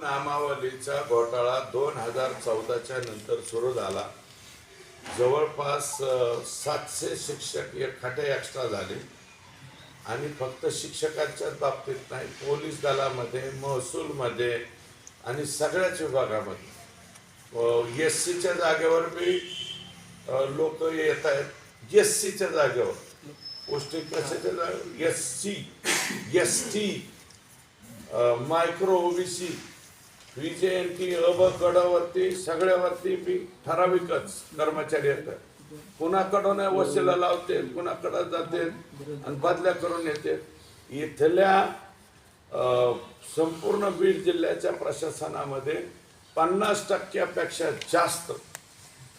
नामावलीचा घोटाळा दोन हजार चौदाच्या नंतर सुरू झाला. जवळपास सातशे शिक्षक एक खाटे एक्स्ट्रा झाले. आणि फक्त शिक्षकांच्याच बाबतीत नाही पोलीस दलामध्ये महसूलमध्ये आणि सगळ्याच विभागामध्ये. एस सीच्या जागेवर बी लोक येत आहेत. एस सीच्या जागेवर. पौष्टिक कशाच्या जागेवर S C S T micro OBC V J अब गडावरती सगळ्यावरती मी ठराविकच कर्मचारी येतात. कुणाकडून वशिला लावते कुणाकडं जाते आणि बदल्या करून येते. इथल्या संपूर्ण बीड जिल्ह्याच्या प्रशासनामध्ये पन्नास टक्क्यापेक्षा जास्त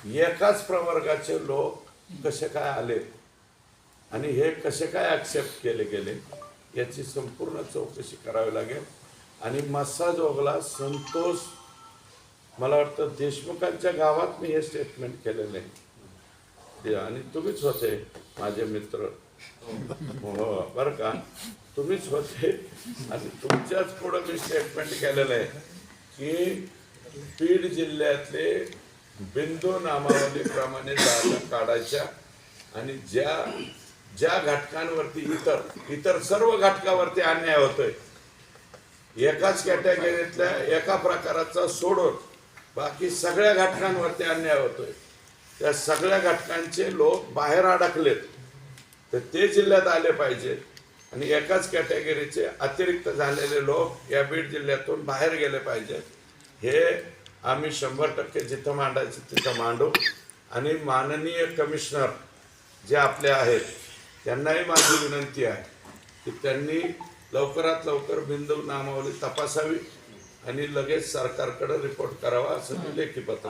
एकाच प्रवर्गाचे लोक कसे काय आले? आणि हे कसे काय ॲक्सेप्ट केले गेले? याची संपूर्ण चौकशी करावी लागेल. आणि मस्साजोगला संतोष मला वाटतं देशमुखांच्या गावात मी हे स्टेटमेंट केलेलं आहे. आणि तुम्हीच होते माझे मित्र. हो बरं का? तुम्हीच होते आणि तुमच्याच पुढं मी स्टेटमेंट केलेलं आहे की बीड जिल्ह्यातले बिंदू नामावलीप्रमाणे जागा काढायच्या आणि ज्या ज्या घटकांवरती इतर इतर सर्व घटकावरती अन्याय होतोय एकाच कॅटेगरीतल्या एका प्रकाराचा सोडून बाकी सगळ्या घटकांवरती अन्याय होतोय. त्या सगळ्या घटकांचे लोक बाहेर अडकलेत. तर ते जिल्ह्यात आले पाहिजेत आणि एकाच कॅटेगरीचे अतिरिक्त झालेले लोक या बीड जिल्ह्यातून बाहेर गेले पाहिजेत हे आम्ही शंभर टक्के जिथं मांडायचं तिथं मांडू. आणि माननीय कमिशनर जे आपले आहेत त्यांनाही माझी विनंती आहे की त्यांनी लवकरात लवकर बिंदू नामावली तपासावी आणि लगेच सरकारकडे रिपोर्ट करावा असं मी लेखी पत्र